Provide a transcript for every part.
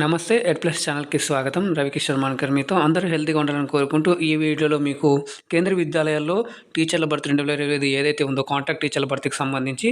నమస్తే ఎడ్ ప్లస్ ఛానల్కి స్వాగతం. రవికిషోర్ మాన్కర్ మీతో అందరూ హెల్తీగా ఉండాలని కోరుకుంటూ ఈ వీడియోలో మీకు కేంద్ర విద్యాలయాల్లో టీచర్ల భర్తీ రెండు వేల ఇరవై ఐదు ఏదైతే ఉందో కాంట్రాక్ట్ టీచర్ల భర్తీకి సంబంధించి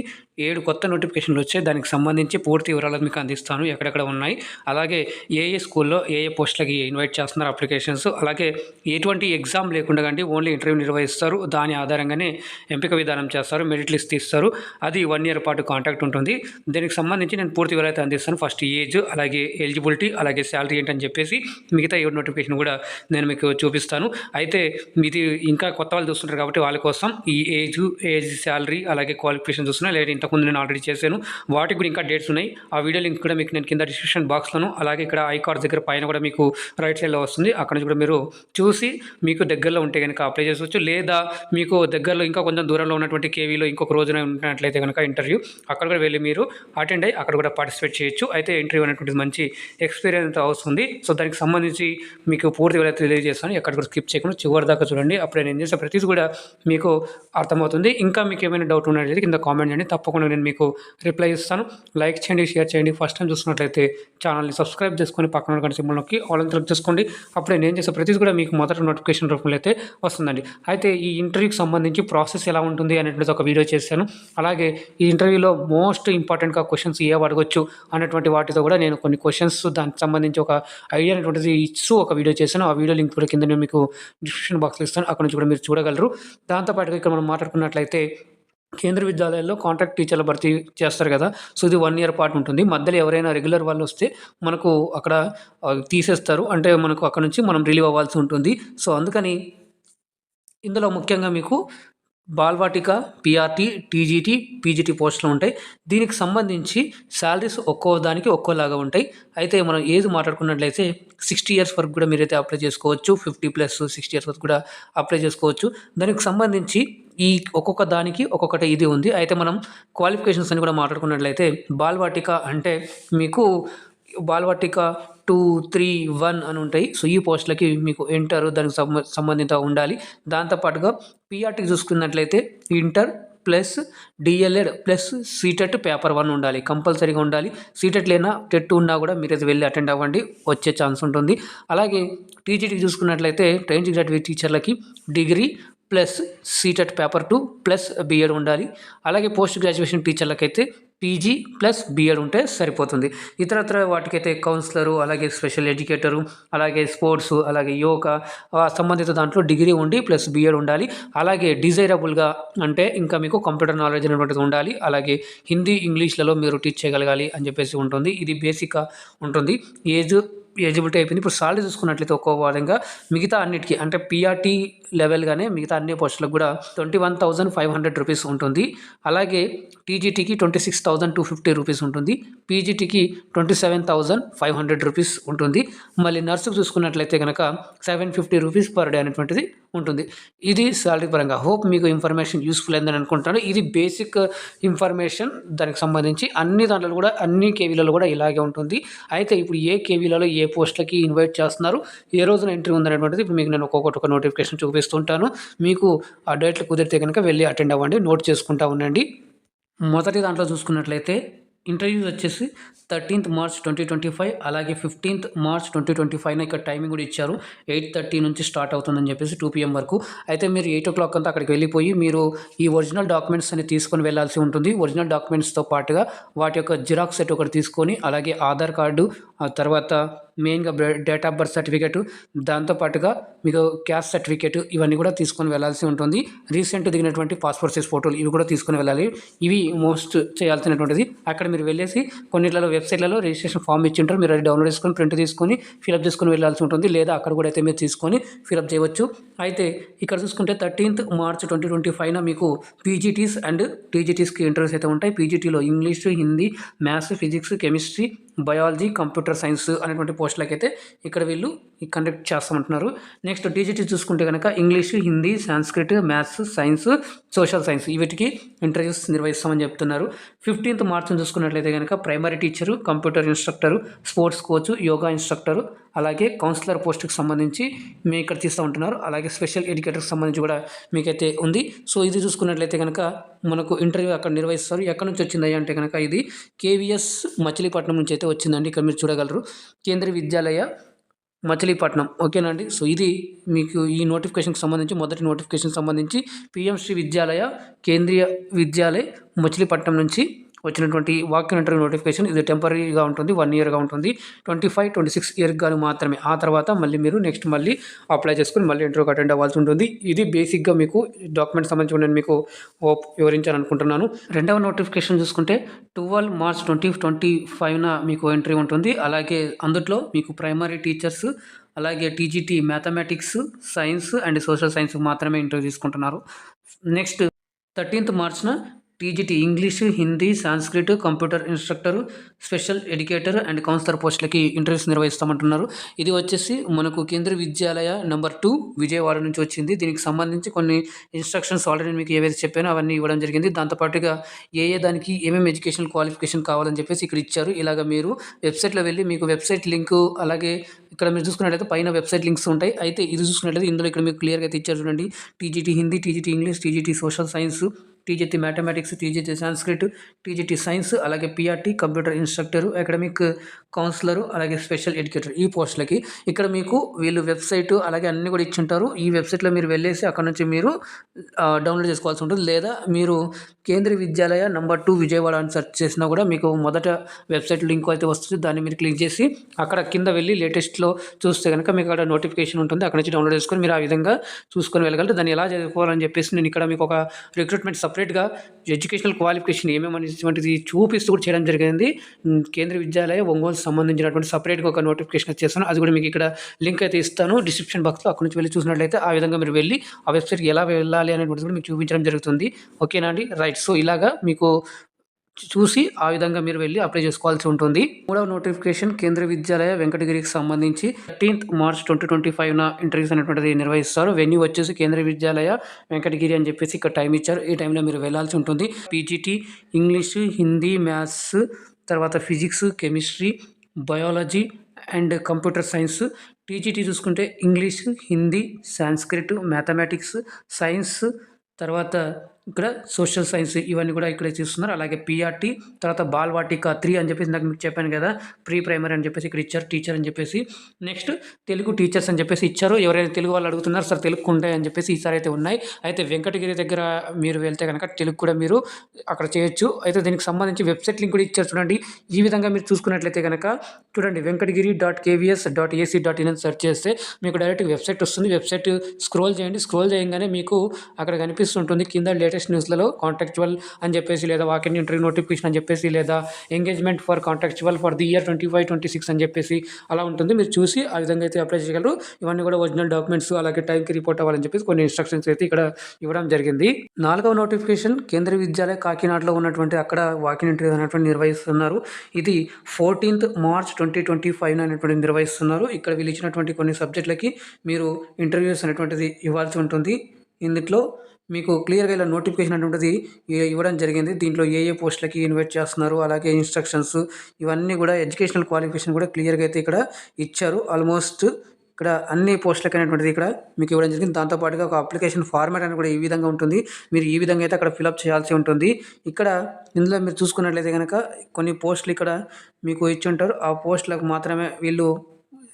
ఏడు కొత్త నోటిఫికేషన్లు వచ్చాయి. దానికి సంబంధించి పూర్తి వివరాలు మీకు అందిస్తాను. ఎక్కడెక్కడ ఉన్నాయి? అలాగే ఏ ఏ స్కూల్లో ఏ ఏ పోస్టులకి ఇన్వైట్ చేస్తున్నారు అప్లికేషన్స్? అలాగే ఎటువంటి ఎగ్జామ్ లేకుండా కానీ ఓన్లీ ఇంటర్వ్యూ నిర్వహిస్తారు. దాని ఆధారంగానే ఎంపిక విధానం చేస్తారు. మెరిట్ లిస్ట్ తీస్తారు. అది వన్ ఇయర్ పాటు కాంట్రాక్ట్ ఉంటుంది. దీనికి సంబంధించి నేను పూర్తి వివరాలు అయితే అందిస్తాను. ఫస్ట్ ఏజ్ అలాగే ఎలిజిబిలిటీ అలాగే శాలరీ ఏంటని చెప్పేసి మిగతా ఏ నోటిఫికేషన్ కూడా నేను మీకు చూపిస్తాను. అయితే ఇది ఇంకా కొత్త వాళ్ళు చూస్తుంటారు కాబట్టి వాళ్ళ కోసం ఈ ఏజ్ ఏజ్ శాలరీ అలాగే క్వాలిఫికేషన్ చూస్తున్నా. లేదా ఇంతకుముందు నేను ఆల్రెడీ చేశాను. వాటికి కూడా ఇంకా డేట్స్ ఉన్నాయి. ఆ వీడియో లింక్ కూడా మీకు నేను కింద డిస్క్రిప్షన్ బాక్స్లోను అలాగే ఇక్కడ ఐ కార్డ్ దగ్గర పైన కూడా మీకు రైట్ సైడ్లో వస్తుంది. అక్కడ నుంచి కూడా మీరు చూసి మీకు దగ్గరలో ఉంటే కనుక అప్లై చేసుకోవచ్చు. లేదా మీకు దగ్గరలో ఇంకా కొంచెం దూరంలో ఉన్నటువంటి కేవీలో ఇంకొక రోజున ఉన్నట్లయితే కనుక ఇంటర్వ్యూ అక్కడ కూడా వెళ్ళి మీరు అటెండ్ అయ్యి అక్కడ కూడా పార్టిసిపేట్ చేయొచ్చు. అయితే ఇంటర్వ్యూ అనేటువంటిది మంచి ఎక్స్పీరియన్స్ వస్తుంది. సో దానికి సంబంధించి మీకు పూర్తిగా తెలియజేస్తాను. ఎక్కడ కూడా స్కిప్ చేయకుండా చివరి దాకా చూడండి. అప్పుడే నేను చేసే ప్రతిదీ కూడా మీకు అర్థమవుతుంది. ఇంకా మీకు ఏమైనా డౌట్ ఉన్నట్లయితే కింద కామెంట్ చేయండి. తప్పకుండా నేను మీకు రిప్లై ఇస్తాను లైక్ చేయండి షేర్ చేయండి. ఫస్ట్ టైం చూస్తున్నట్లయితే ఛానల్ని సబ్స్క్రైబ్ చేసుకొని పక్కన ఉన్న సింబల్ నొక్కి ఆల్ చేసుకోండి. అప్పుడే నేను చేసే ప్రతిదీ కూడా మీకు మొదట నోటిఫికేషన్ రూపంలో అయితే వస్తుందండి. అయితే ఈ ఇంటర్వ్యూకి సంబంధించి ప్రాసెస్ ఎలా ఉంటుంది అనేటువంటిది ఒక వీడియో చేశాను. అలాగే ఈ ఇంటర్వ్యూలో మోస్ట్ ఇంపార్టెంట్గా క్వశ్చన్స్ ఏ అడగొచ్చు అనేటువంటి వాటితో కూడా నేను కొన్ని క్వశ్చన్స్ సో దానికి సంబంధించి ఒక ఐడియా అనేటువంటిది ఇస్తూ ఒక వీడియో చేశాను. ఆ వీడియో లింక్ కూడా కింద నేను మీకు డిస్క్రిప్షన్ బాక్స్లో ఇస్తాను. అక్కడ నుంచి కూడా మీరు చూడగలరు. దాంతోపాటుగా ఇక్కడ మనం మాట్లాడుకున్నట్లయితే కేంద్ర విద్యాలయాల్లో కాంట్రాక్ట్ టీచర్ల భర్తీ చేస్తారు కదా. సో ఇది వన్ ఇయర్ పాటు ఉంటుంది. మధ్యలో ఎవరైనా రెగ్యులర్ వాళ్ళు వస్తే మనకు అక్కడ తీసేస్తారు. అంటే మనకు అక్కడ నుంచి మనం రిలీవ్ అవ్వాల్సి ఉంటుంది. సో అందుకని ఇందులో ముఖ్యంగా మీకు బాల్వాటిక పిఆర్టీ టీజీటీ పీజీటీ పోస్టులు ఉంటాయి. దీనికి సంబంధించి శాలరీస్ ఒక్కో దానికి ఒక్కోలాగా ఉంటాయి. అయితే మనం ఏజ్ మాట్లాడుకున్నట్లయితే సిక్స్టీ ఇయర్స్ వరకు కూడా మీరైతే అప్లై చేసుకోవచ్చు. ఫిఫ్టీ ప్లస్ సిక్స్టీ ఇయర్స్ వరకు కూడా అప్లై చేసుకోవచ్చు. దానికి సంబంధించి ఈ ఒక్కొక్క దానికి ఒక్కొక్కటి ఇది ఉంది. అయితే మనం క్వాలిఫికేషన్స్ అని కూడా మాట్లాడుకున్నట్లయితే బాల్వాటిక అంటే మీకు బాల్వాటిక టూ త్రీ వన్ అని ఉంటాయి. సో ఈ పోస్టులకి మీకు ఇంటర్ దానికి సంబంధిత ఉండాలి. దాంతోపాటుగా పిఆర్టీకి చూసుకున్నట్లయితే inter plus D El Ed plus CTET paper one ఉండాలి. కంపల్సరీగా ఉండాలి. సీటెట్ లేనా టెట్ ఉన్నా కూడా మీరు అది వెళ్ళి అటెండ్ అవ్వండి. వచ్చే ఛాన్స్ ఉంటుంది. అలాగే టీజీటీకి చూసుకున్నట్లయితే training graduate టీచర్లకి degree plus CTET paper two plus B Ed ఉండాలి. అలాగే పోస్ట్ గ్రాడ్యుయేషన్ టీచర్లకైతే పీజీ ప్లస్ బీఎడ్ ఉంటే సరిపోతుంది. ఇతరత్ర వాటికైతే కౌన్సిలరు అలాగే స్పెషల్ ఎడ్యుకేటరు అలాగే స్పోర్ట్స్ అలాగే యోగా సంబంధిత దాంట్లో డిగ్రీ ఉండి ప్లస్ బీఎడ్ ఉండాలి. అలాగే డిజైరబుల్గా అంటే ఇంకా మీకు కంప్యూటర్ నాలెడ్జ్ అనేటువంటిది ఉండాలి. అలాగే హిందీ ఇంగ్లీష్లలో మీరు టీచ్ చేయగలగాలి అని చెప్పేసి ఉంటుంది. ఇది బేసిక్గా ఉంటుంది. ఏజ్ ఎలిజిబిలిటీ అయిపోయింది. ఇప్పుడు సాలరీ చూసుకున్నట్లయితే ఒక్కో విధంగా మిగతా అన్నిటికీ అంటే పిఆర్టీ లెవెల్గానే మిగతా అన్ని పోస్టులకు కూడా twenty one thousand five hundred rupees ఉంటుంది. అలాగే టీజీటీకి twenty six thousand two fifty rupees ఉంటుంది. పీజీటీకి twenty seven thousand five hundred rupees ఉంటుంది. మళ్ళీ నర్సుకు చూసుకున్నట్లయితే కనుక seven fifty rupees per day అనేటువంటిది ఉంటుంది. ఇది శాలరీ పరంగా. హోప్ మీకు ఇన్ఫర్మేషన్ యూస్ఫుల్ అయిందని అనుకుంటాను. ఇది బేసిక్ ఇన్ఫర్మేషన్ దానికి సంబంధించి అన్ని దాంట్లో కూడా అన్ని కేవీలలో కూడా ఇలాగే ఉంటుంది. అయితే ఇప్పుడు ఏ కేవీలలో ఏ పోస్టులకి ఇన్వైట్ చేస్తున్నారు ఏ రోజున ఎంట్రీ ఉందనేటువంటిది ఇప్పుడు మీకు నేను ఒక్కొక్కటి ఒక నోటిఫికేషన్ చూపిస్తుంటాను. మీకు ఆ డేట్లు కుదిరితే కనుక వెళ్ళి అటెండ్ అవ్వండి నోట్ చేసుకుంటా ఉండండి. మొదటి దాంట్లో చూసుకున్నట్లయితే ఇంటర్వ్యూస్ వచ్చేసి thirteenth March twenty twenty five అలాగే ఫిఫ్టీన్త్ మార్చ్ ట్వంటీ ట్వంటీ ఫైవ్న ఇక్కడ టైమింగ్ కూడా ఇచ్చారు. ఎయిట్ థర్టీ నుంచి స్టార్ట్ అవుతుందని చెప్పేసి టూ పిఎం వరకు. అయితే మీరు ఎయిట్ ఓ క్లాక్ అంతా అక్కడికి వెళ్ళిపోయి మీరు ఈ ఒరిజినల్ డాక్యుమెంట్స్ అని తీసుకొని వెళ్ళాల్సి ఉంటుంది. ఒరిజినల్ డాక్యుమెంట్స్తో పాటుగా వాటి యొక్క జిరాక్స్ సెట్ ఒకటి తీసుకొని అలాగే ఆధార్ కార్డు ఆ తర్వాత మెయిన్గా డేట్ ఆఫ్ బర్త్ సర్టిఫికేట్ దాంతోపాటుగా మీకు క్యాస్ట్ సర్టిఫికేట్ ఇవన్నీ కూడా తీసుకొని వెళ్ళాల్సి ఉంటుంది. రీసెంట్ దిగినటువంటి పాస్పోర్ట్ సైజ్ ఫోటోలు ఇవి కూడా తీసుకొని వెళ్ళాలి. ఇవి మోస్ట్ చేయాల్సినటువంటిది. అక్కడ మీరు వెళ్ళేసి కొన్నిట్లలో వెబ్సైట్లలో రిజిస్ట్రేషన్ ఫామ్ ఇచ్చి ఉంటారు. మీరు అది డౌన్లోడ్ చేసుకొని ప్రింట్ తీసుకొని ఫిలప్ చేసుకొని వెళ్ళాల్సి ఉంటుంది. లేదా అక్కడ కూడా అయితే మీరు తీసుకొని ఫిలప్ చేయవచ్చు. అయితే ఇక్కడ చూసుకుంటే థర్టీన్త్ మార్చ్ ట్వంటీ ట్వంటీ ఫైవ్న మీకు పీజీటీస్ అండ్ టీజీటీస్కి ఇంటర్వ్యూస్ అయితే ఉంటాయి. పీజీటీలో English Hindi maths physics chemistry biology computer science అనేటువంటి పోస్టులకి అయితే ఇక్కడ వీళ్ళు కండక్ట్ చేస్తామంటున్నారు. నెక్స్ట్ టీజీటీ చూసుకుంటే కనుక English Hindi Sanskrit maths science social science వీటికి ఇంటర్వ్యూస్ నిర్వహిస్తామని చెప్తున్నారు. ఫిఫ్టీన్త్ మార్చ్ చూసుకున్నట్లయితే కనుక primary teacher computer instructor sports coach yoga instructor అలాగే కౌన్సిలర్ పోస్ట్కి సంబంధించి మేము ఇక్కడ తీస్తూ ఉంటున్నారు అలాగే స్పెషల్ ఎడ్యుకేటర్కి సంబంధించి కూడా మీకైతే ఉంది. సో ఇది చూసుకున్నట్లయితే కనుక మనకు ఇంటర్వ్యూ అక్కడ నిర్వహిస్తారు. ఎక్కడి నుంచి వచ్చింది అంటే కనుక ఇది కేవీఎస్ మచిలీపట్నం నుంచి అయితే వచ్చిందండి ఇక్కడ మీరు చూడగలరు. కేంద్రీయ విద్యాలయ మచిలీపట్నం. ఓకేనా అండి? సో ఇది మీకు ఈ నోటిఫికేషన్కి సంబంధించి మొదటి నోటిఫికేషన్ సంబంధించి పిఎం శ్రీ విద్యాలయ కేంద్రీయ విద్యాలయ మచిలీపట్నం నుంచి వచ్చినటువంటి వాక్యం ఇంటర్వ్యూ నోటిఫికేషన్ ఇది టెంపరీగా ఉంటుంది వన్ ఇయర్గా ఉంటుంది. Twenty five twenty six year కానీ మాత్రమే. ఆ తర్వాత మళ్ళీ మీరు నెక్స్ట్ మళ్ళీ అప్లై చేసుకుని మళ్ళీ ఇంటర్వ్యూకి అటెండ్ అవ్వాల్సి ఉంటుంది. ఇది బేసిక్గా మీకు డాక్యుమెంట్ సంబంధించి నేను మీకు ఓ- వివరించాను అనుకుంటున్నాను. రెండవ నోటిఫికేషన్ చూసుకుంటే ట్వెల్వ్ మార్చ్ ట్వంటీ ట్వంటీ ఫైవ్న మీకు ఎంట్రీ ఉంటుంది. అలాగే అందుట్లో మీకు ప్రైమరీ టీచర్స్ అలాగే TGT mathematics science and social science మాత్రమే ఇంటర్వ్యూ తీసుకుంటున్నారు. Next thirteenth మార్చ్న TGT English Hindi Sanskrit computer instructor special educator and counsellor పోస్టులకి ఇంటర్వ్యూస్ నిర్వహిస్తామంటున్నారు. ఇది వచ్చేసి మనకు కేంద్ర విద్యాలయ నెంబర్ టూ విజయవాడ నుంచి వచ్చింది. దీనికి సంబంధించి కొన్ని ఇన్స్ట్రక్షన్స్ ఆల్రెడీ మీకు ఏవైతే చెప్పానో అవన్నీ ఇవ్వడం జరిగింది. దాంతోపాటుగా ఏ ఏ దానికి ఏమేమి ఎడ్యుకేషన్ క్వాలిఫికేషన్ కావాలని చెప్పేసి ఇక్కడ ఇచ్చారు. ఇలాగ మీరు వెబ్సైట్లో వెళ్ళి మీకు వెబ్సైట్ లింక్ అలాగే ఇక్కడ మీరు చూసుకున్నట్లయితే పైన వెబ్సైట్ లింక్స్ ఉంటాయి. అయితే ఇది చూసుకున్నట్లయితే ఇందులో ఇక్కడ మీకు క్లియర్గా అయితే ఇచ్చారు చూడండి. TGT Hindi TGT English TGT social science TGT mathematics TGT Sanskrit TGT science అలాగే PRT computer instructor academic counsellor అలాగే స్పెషల్ ఎడ్యుకేటర్ ఈ పోస్టులకి. ఇక్కడ మీకు వీళ్ళు వెబ్సైట్ అలాగే అన్నీ కూడా ఇచ్చింటారు. ఈ వెబ్సైట్లో మీరు వెళ్ళేసి అక్కడ నుంచి మీరు డౌన్లోడ్ చేసుకోవాల్సి ఉంటుంది. లేదా మీరు కేంద్రీయ విద్యాలయ నంబర్ టూ విజయవాడ అని సెర్చ్ చేసినా కూడా మీకు మొదట వెబ్సైట్ లింక్ అయితే వస్తుంది. దాన్ని మీరు క్లిక్ చేసి అక్కడ కింద వెళ్ళి లేటెస్ట్లో చూస్తే కనుక మీకు అక్కడ నోటిఫికేషన్ ఉంటుంది. అక్కడ నుంచి డౌన్లోడ్ చేసుకొని మీరు ఆ విధంగా చూసుకొని వెళ్ళగలరు. దాన్ని ఎలా చదువుకోవాలని చెప్పేసి నేను ఇక్కడ మీకు ఒక రిక్రూట్మెంట్ సప్ సపరేట్గా ఎడ్యుకేషనల్ క్వాలిఫికేషన్ ఏమేమనేటువంటిది చూపిస్తూ కూడా చేయడం జరిగింది. కేంద్ర విద్యాలయ ఒంగోలు సంబంధించినటువంటి సపరేట్గా ఒక నోటిఫికేషన్ చేస్తాను అది కూడా మీకు ఇక్కడ లింక్ అయితే ఇస్తాను. డిస్క్రిప్షన్ బాక్స్లో అక్కడ నుంచి వెళ్ళి చూసినట్లయితే ఆ విధంగా మీరు వెళ్ళి ఆ వెబ్సైట్కి ఎలా వెళ్ళాలి అనేటువంటిది కూడా మీకు చూపించడం జరుగుతుంది. ఓకేనా అండి? రైట్ సో ఇలాగా మీకు చూసి ఆ విధంగా మీరు వెళ్ళి అప్లై చేసుకోవాల్సి ఉంటుంది. మూడవ నోటిఫికేషన్ కేంద్ర విద్యాలయ వెంకటగిరికి సంబంధించి థర్టీన్త్ మార్చ్ ట్వంటీ ట్వంటీ ఫైవ్న ఇంటర్వ్యూస్ అనేటువంటిది నిర్వహిస్తారు. వెన్యూ వచ్చేసి కేంద్ర విద్యాలయ వెంకటగిరి అని చెప్పేసి ఇక్కడ టైం ఇచ్చారు. ఈ టైంలో మీరు వెళ్ళాల్సి ఉంటుంది. పీజీటీ ఇంగ్లీష్ హిందీ మ్యాథ్స్ తర్వాత physics chemistry biology and computer science TGT చూసుకుంటే English Hindi Sanskrit mathematics science తర్వాత ఇక్కడ సోషల్ సైన్స్ ఇవన్నీ కూడా ఇక్కడ చూస్తున్నారు. అలాగే పిఆర్టీ తర్వాత బాల్వాటిక త్రీ అని చెప్పేసి నాకు మీకు చెప్పాను కదా ప్రీ ప్రైమరీ అని చెప్పేసి ఇక్కడ ఇచ్చారు టీచర్ అని చెప్పేసి. నెక్స్ట్ తెలుగు టీచర్స్ అని చెప్పేసి ఇచ్చారు. ఎవరైనా తెలుగు వాళ్ళు అడుగుతున్నారు సార్ తెలుగు ఉంటాయి అని చెప్పేసి ఈసారి అయితే ఉన్నాయి. అయితే వెంకటగిరి దగ్గర మీరు వెళ్తే కనుక తెలుగు కూడా మీరు అక్కడ చేయొచ్చు. అయితే దీనికి సంబంధించి వెబ్సైట్ లింక్ కూడా ఇచ్చారు చూడండి. ఈ విధంగా మీరు చూసుకున్నట్లయితే కనుక చూడండి Venkatagiri dot KVS dot AC dot in అని సెర్చ్ చేస్తే మీకు డైరెక్ట్ వెబ్సైట్ వస్తుంది. వెబ్సైట్ స్క్రోల్ చేయండి. స్క్రోల్ చేయగానే మీకు అక్కడ కనిపిస్తుంటుంది. కింద లేటెస్ట్ న్యూస్లలో కాంట్రాక్చువల్ అని చెప్పేసి లేదా వాకిన్ ఇంటర్వ్యూ నోటిఫికేషన్ అని చెప్పేసి లేదా engagement for contractual for the year twenty five twenty six అని చెప్పేసి అలా ఉంటుంది. మీరు చూసి ఆ విధంగా అయితే అప్లై చేయగలరు. ఇవన్నీ కూడా ఒరిజినల్ డాక్యుమెంట్స్ అలాగే టైంకి రిపోర్ట్ అవ్వాలని చెప్పేసి కొన్ని ఇన్స్ట్రక్షన్స్ అయితే ఇక్కడ ఇవ్వడం జరిగింది. నాలుగవ నోటిఫికేషన్ కేంద్ర విద్యాలయ కాకినాడలో ఉన్నటువంటి అక్కడ వాకిన్ ఇంటర్వ్యూ అనేటువంటి నిర్వహిస్తున్నారు. ఇది fourteenth March twenty twenty five అనేటువంటి నిర్వహిస్తున్నారు. ఇక్కడ వీళ్ళు ఇచ్చినటువంటి కొన్ని సబ్జెక్టులకి మీరు ఇంటర్వ్యూస్ అనేటువంటిది ఇవ్వాల్సి ఉంటుంది. ఇందులో మీకు క్లియర్గా ఇలా నోటిఫికేషన్ అనేటువంటిది ఇవ్వడం జరిగింది. దీంట్లో ఏ ఏ పోస్టులకి ఇన్వైట్ చేస్తున్నారు అలాగే ఇన్స్ట్రక్షన్స్ ఇవన్నీ కూడా ఎడ్యుకేషనల్ క్వాలిఫికేషన్ కూడా క్లియర్గా అయితే ఇక్కడ ఇచ్చారు. ఆల్మోస్ట్ ఇక్కడ అన్ని పోస్టులకి అనేటువంటిది ఇక్కడ మీకు ఇవ్వడం జరిగింది. దాంతోపాటుగా ఒక అప్లికేషన్ ఫార్మాట్ అనేది కూడా ఈ విధంగా ఉంటుంది. మీరు ఈ విధంగా అయితే అక్కడ ఫిలప్ చేయాల్సి ఉంటుంది. ఇక్కడ ఇందులో మీరు చూసుకున్నట్లయితే కనుక కొన్ని పోస్టులు ఇక్కడ మీకు ఇచ్చి ఉంటారు. ఆ పోస్టులకు మాత్రమే వీళ్ళు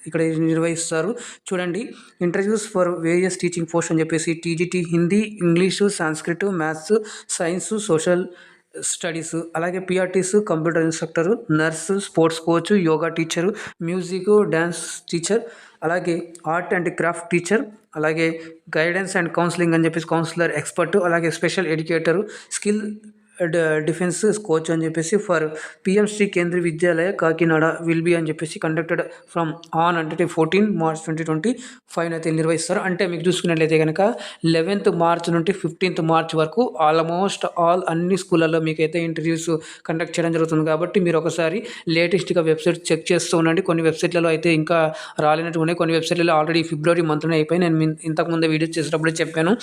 ఇక్కడ నిర్వహిస్తారు. చూడండి interviews for various teaching post అని చెప్పేసి TGT Hindi English Sanskrit maths science social studies అలాగే PRTs computer instructor nurse sports coach yoga teacher music dance teacher అలాగే ఆర్ట్ అండ్ క్రాఫ్ట్ టీచర్ అలాగే గైడెన్స్ అండ్ కౌన్సిలింగ్ అని చెప్పేసి counsellor expert అలాగే special educator skill defence coach అని చెప్పేసి for PM SHRI Kendriya Vidyalaya Kakinada will be అని చెప్పేసి కండక్టెడ్ ఫ్రమ్ ఆన్ అంటే fourteen March twenty twenty five అయితే నిర్వహిస్తారు. అంటే మీకు చూసుకున్నట్లయితే కనుక లెవెన్త్ మార్చ్ నుండి ఫిఫ్టీన్త్ మార్చ్ వరకు ఆల్మోస్ట్ ఆల్ అన్ని స్కూళ్ళల్లో మీకైతే ఇంటర్వ్యూస్ కండక్ట్ చేయడం జరుగుతుంది కాబట్టి మీరు ఒకసారి లేటెస్ట్గా వెబ్సైట్ చెక్ చేస్తూ ఉండండి. కొన్ని వెబ్సైట్లలో అయితే ఇంకా రాలేనట్టు ఉన్నాయి. కొన్ని వెబ్సైట్లలో ఆల్రెడీ ఫిబ్రవరి మంత్లోనే అయిపోయి నేను మీ- ఇంతకుముందే వీడియో చేసేటప్పుడే చెప్పాను.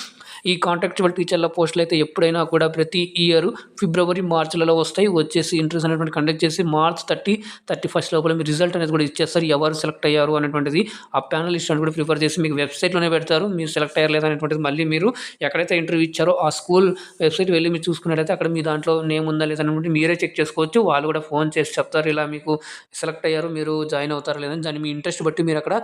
ఈ కాంట్రాక్చువల్ టీచర్ల పోస్టులు అయితే ఎప్పుడైనా కూడా ప్రతి ఇయర్ ఫిబ్రవరి మార్చ్లలో వస్తాయి. వచ్చేసి ఇంటర్వ్యూస్ అనేటువంటి కండక్ట్ చేసి మార్చ్ థర్టీ థర్టీ ఫస్ట్ లోపల మీ రిజల్ట్ అనేది కూడా ఇచ్చేస్తారు. ఎవరు సెలెక్ట్ అయ్యారు అనేటువంటిది ఆ ప్యానలిస్ట్ అని కూడా ప్రిఫర్ చేసి మీకు వెబ్సైట్లోనే పెడతారు. మీరు సెలెక్ట్ అయ్యారు లేదా అనేటువంటిది మళ్ళీ మీరు ఎక్కడైతే ఇంటర్వ్యూ ఇచ్చారో ఆ స్కూల్ వెబ్సైట్ వెళ్ళి మీరు చూసుకున్నట్టయితే అక్కడ మీ దాంట్లో నేమ్ ఉందా లేదా అనేటువంటి మీరే చెక్ చేసుకోవచ్చు. వాళ్ళు కూడా ఫోన్ చేసి చెప్తారు ఇలా మీకు సెలెక్ట్ అయ్యారు మీరు జాయిన్ అవుతారు లేదని దాన్ని మీ ఇంట్రెస్ట్ బట్టి మీరు అక్కడ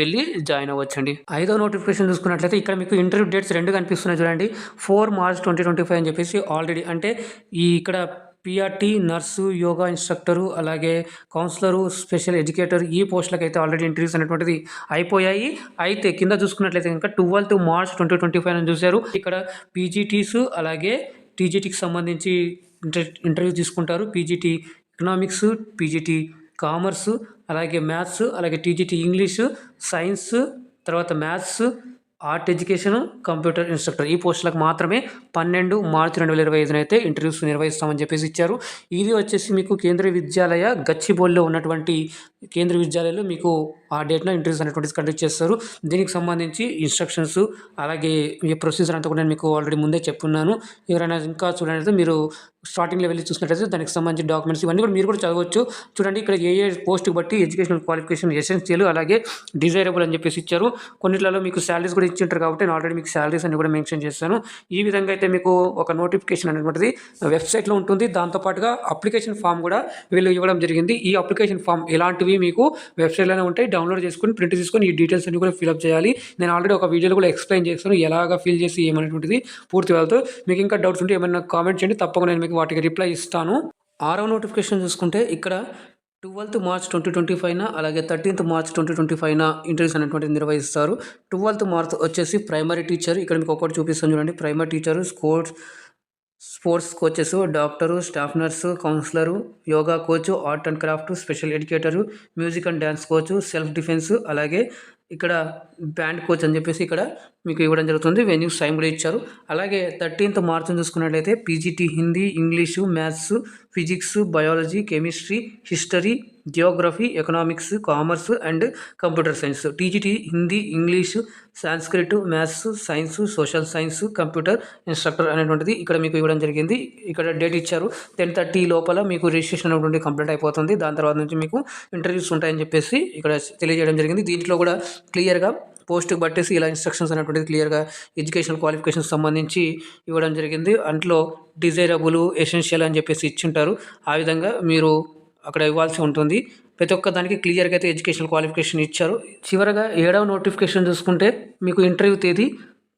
వెళ్ళి జాయిన్ అవ్వచ్చండి. ఐదో నోటిఫికేషన్ చూసుకున్నట్లయితే ఇక్కడ మీకు ఇంటర్వ్యూ డేట్స్ రెండు కనిపిస్తున్నాయి చూడండి. Four March twenty twenty five అని చెప్పేసి ఆల్రెడీ అంటే ఈ ఇక్కడ పిఆర్టీ నర్సు యోగా ఇన్స్ట్రక్టరు అలాగే కౌన్సిలరు స్పెషల్ ఎడ్యుకేటర్ ఈ పోస్టులకు అయితే ఆల్రెడీ ఇంటర్వ్యూస్ అనేటువంటిది అయిపోయాయి. అయితే కింద చూసుకున్నట్లయితే ఇంకా twelfth March twenty twenty five అని చూశారు. ఇక్కడ పీజీటీస్ అలాగే టీజీటీకి సంబంధించి ఇంటర్ ఇంటర్వ్యూ తీసుకుంటారు. పీజీటీ ఎకనామిక్స్ పీజీటీ కామర్స్ అలాగే మ్యాథ్స్ అలాగే టీజీటీ ఇంగ్లీషు సైన్స్ తర్వాత maths art education computer instructor. ఈ పోస్టులకు మాత్రమే పన్నెండు మార్చి రెండు వేల ఇరవై ఐదున అయితే ఇంటర్వ్యూస్ నిర్వహిస్తామని చెప్పేసి ఇచ్చారు. ఇది వచ్చేసి మీకు కేంద్రీయ విద్యాలయ గచ్చిబోలిలో ఉన్నటువంటి కేంద్రీయ విద్యాలయంలో మీకు ఆ డేట్న ఇంటర్వ్యూస్ అనేటువంటిది కండక్ట్ చేస్తారు. దీనికి సంబంధించి ఇన్స్ట్రక్షన్స్ అలాగే ఈ ప్రొసీజర్ అంతా కూడా నేను మీకు ఆల్రెడీ ముందే చెప్పున్నాను. ఎవరైనా ఇంకా చూడాలంటే మీరు స్టార్టింగ్లో వెళ్ళి చూసినట్లయితే దానికి సంబంధించి డాక్యుమెంట్స్ ఇవన్నీ కూడా మీరు కూడా చదవచ్చు. చూడండి ఇక్కడ ఏ ఏ పోస్ట్కి బట్టి ఎడ్యుకేషనల్ క్వాలిఫికేషన్ ఎసెన్షియల్ అలాగే డిజైరబుల్ అని చెప్పేసి ఇచ్చారు. కొన్నిట్లలో మీకు శాలరీస్ కూడా ఇచ్చింటారు కాబట్టి నేను ఆల్రెడీ మీకు శాలరీస్ అన్ని కూడా మెన్షన్ చేశాను. ఈ విధంగా అయితే మీకు ఒక నోటిఫికేషన్ అనేటువంటిది వెబ్సైట్లో ఉంటుంది. దాంతోపాటుగా అప్లికేషన్ ఫామ్ కూడా వీళ్ళు ఇవ్వడం జరిగింది. ఈ అప్లికేషన్ ఫామ్ ఇలాంటివి మీకు వెబ్సైట్లోనే ఉంటాయి. డౌన్ డౌన్లోడ్ చేసుకొని ప్రింట్ తీసుకొని ఈ డీటెయిల్స్ అన్ని కూడా ఫిల్అప్ చేయాలి. నేను ఆల్రెడీ ఒక వీడియోలో కూడా ఎక్స్ప్లెయిన్ చేస్తాను ఎలాగ ఫిల్ చేసి ఏమనేటువంటిది పూర్తి వెళ్తూ మీకు ఇంకా డౌట్స్ ఉంటే ఏమైనా కామెంట్ చేయండి తప్పకుండా నేను మీకు వాటికి రిప్లై ఇస్తాను. ఆరో నోటిఫికేషన్ చూసుకుంటే ఇక్కడ ట్వెల్త్ మార్చ్ ట్వంటీ ట్వంటీ ఫైవ్న అలాగే థర్టీన్త్ మార్చ్ ట్వంటీ ట్వంటీ ఫైవ్న ఇంటర్వ్యూస్ అనేటువంటి నిర్వహిస్తారు. ట్వెల్త్ మార్చ్ వచ్చేసి ప్రైమరీ టీచర్ ఇక్కడ మీకు ఒకటి చూపిస్తాను చూడండి. Primary teacher scores sports coaches doctor staff nurse counsellor yoga coach art and craft special educator music and dance coach self defence అలాగే ఇక్కడ బ్యాండ్ కోచ్ అని చెప్పేసి ఇక్కడ మీకు ఇవ్వడం జరుగుతుంది. వెన్యూస్ టైం కూడా ఇచ్చారు. అలాగే థర్టీన్త్ మార్చ్ చూసుకున్నట్లయితే PGT Hindi English maths physics biology chemistry history geography economics commerce and computer science TGT Hindi English Sanskrit maths science social science computer instructor అనేటువంటిది ఇక్కడ మీకు ఇవ్వడం జరిగింది. ఇక్కడ డేట్ ఇచ్చారు. టెన్ థర్టీ లోపల మీకు రిజిస్ట్రేషన్ అనేటువంటి కంప్లీట్ అయిపోతుంది. దాని తర్వాత నుంచి మీకు ఇంటర్వ్యూస్ ఉంటాయని చెప్పేసి ఇక్కడ తెలియజేయడం జరిగింది. దీంట్లో కూడా క్లియర్గా పోస్ట్కి బట్టేసి ఇలా ఇన్స్ట్రక్షన్స్ అనేటువంటిది క్లియర్గా ఎడ్యుకేషనల్ క్వాలిఫికేషన్ సంబంధించి ఇవ్వడం జరిగింది. అంట్లో డిజైరబుల్ ఎసెన్షియల్ అని చెప్పేసి ఇచ్చింటారు ఆ విధంగా మీరు అక్కడ ఇవ్వాల్సి ఉంటుంది. ప్రతి ఒక్క దానికి క్లియర్గా అయితే ఎడ్యుకేషనల్ క్వాలిఫికేషన్ ఇచ్చారు. చివరగా ఏడవ నోటిఫికేషన్ చూసుకుంటే మీకు ఇంటర్వ్యూ తేదీ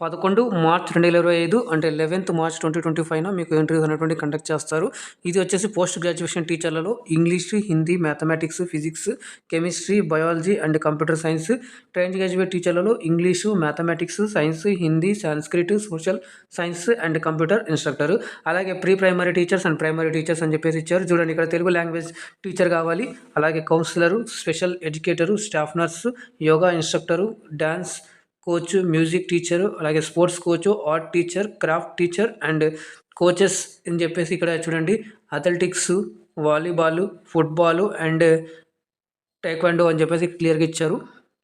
పదకొండు మార్చ్ రెండు వేల ఇరవై ఐదు అంటే లెవెన్త్ మార్చ్ ట్వంటీ ట్వంటీ ఫైవ్న మీకు ఇంటర్వ్యూస్ అనేటువంటి కండక్ట్ చేస్తారు. ఇది వచ్చేసి post graduation టీచర్లలో English Hindi mathematics physics chemistry biology and computer science. Train graduate టీచర్లలో English mathematics science Hindi Sanskrit social science and computer instructor. అలాగే pre primary teachers and primary teachers అని చెప్పేసి ఇచ్చారు. చూడండి ఇక్కడ తెలుగు లాంగ్వేజ్ టీచర్ కావాలి. అలాగే counsellor special educator staff nurse yoga instructor dance coach music teacher అలాగే sports coach art teacher craft teacher and coaches అని చెప్పేసి ఇక్కడ చూడండి. Athletics volleyball football and taekwondo అని చెప్పేసి క్లియర్గా ఇచ్చారు.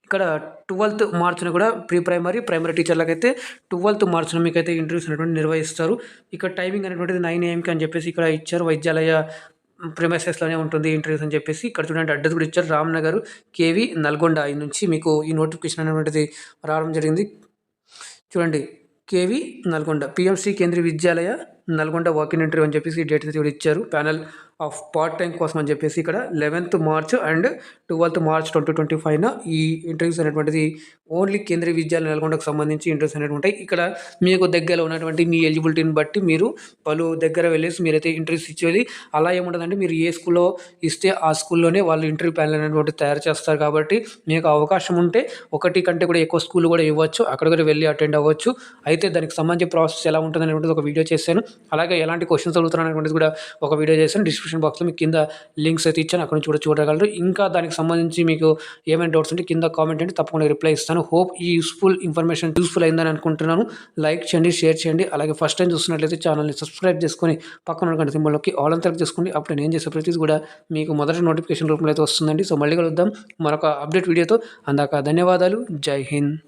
ఇక్కడ ట్వెల్త్ మార్చ్న కూడా ప్రీ ప్రైమరీ ప్రైమరీ టీచర్లకైతే ట్వెల్త్ మార్చ్న మీకు అయితే ఇంటర్వ్యూస్ అనేటువంటి నిర్వహిస్తారు. ఇక్కడ టైమింగ్ అనేటువంటిది నైన్ ఏఎంకి అని చెప్పేసి ఇక్కడ ఇచ్చారు వైద్యాలయ ప్రిమైసెస్లోనే ఉంటుంది ఇంటర్వ్యూస్ అని చెప్పేసి. ఇక్కడ చూడండి అడ్రస్ కూడా ఇచ్చారు. రామ్నగర్ కేవీ నల్గొండ నుంచి మీకు ఈ నోటిఫికేషన్ అనేటువంటిది రావడం జరిగింది. చూడండి KV Nalgonda PMC Kendriya Vidyalaya Nalgonda walk in interview అని చెప్పేసి డేట్ అయితే ఇచ్చారు. ప్యానల్ ఆఫ్ పార్ట్ టైం కోసం అని చెప్పేసి ఇక్కడ eleventh March and twelfth March twenty twenty ఫైవ్న ఈ ఇంటర్వ్యూస్ అనేటువంటిది ఓన్లీ కేంద్రీయ విద్యాలయ నెలకొండకు సంబంధించి ఇంటర్వ్యూస్ అనేవి ఉంటాయి ఇక్కడ మీకు దగ్గరలో ఉన్నటువంటి మీ ఎలిజిబిలిటీని బట్టి మీరు పలు దగ్గర వెళ్ళేసి మీరైతే ఇంటర్వ్యూస్ ఇచ్చేది. అలా ఏముంటుందంటే మీరు ఏ స్కూల్లో ఇస్తే ఆ స్కూల్లోనే వాళ్ళు ఇంటర్వ్యూ ప్యానల్ అనేటువంటి తయారు చేస్తారు కాబట్టి మీకు అవకాశం ఉంటే ఒకటి కంటే కూడా ఎక్కువ స్కూల్ కూడా ఇవ్వచ్చు అక్కడ కూడా వెళ్ళి అటెండ్ అవ్వచ్చు. అయితే దానికి సంబంధించి ప్రాసెస్ ఎలా ఉంటుంది అనేటువంటిది ఒక వీడియో చేశాను. అలాగే ఎలాంటి క్వశ్చన్స్ అడుగుతారు అనేటువంటిది కూడా ఒక వీడియో చేశాను. డిస్క్రిప్షన్ బాక్స్లో మీకు కింద లింక్స్ అయితే ఇచ్చాను. అక్కడ నుంచి కూడా చూడగలరు. ఇంకా దానికి సంబంధించి మీకు ఏమైనా డౌట్స్ ఉంటే కింద కామెంట్ అంటే తప్పకుండా రిప్లై ఇస్తాను. హోప్ ఈ యూస్ఫుల్ ఇన్ఫర్మేషన్ యూస్ఫుల్ అయిందని అనుకుంటున్నాను. లైక్ చేయండి షేర్ చేయండి. అలాగే ఫస్ట్ టైం చూస్తున్నట్లయితే ఛానల్ని సబ్స్క్రైబ్ చేసుకొని పక్కన ఉన్న గంట సింబల్లోకి ఆల్ అంతా చేసుకోండి అప్పుడు నేను చేసే ప్రతిదీ కూడా మీకు మొదటి నోటిఫికేషన్ రూపంలో అయితే వస్తుందండి. సో మళ్ళీ కలుద్దాం. మరొక అప్డేట్ వీడియోతో అందాక ధన్యవాదాలు. జై హింద్.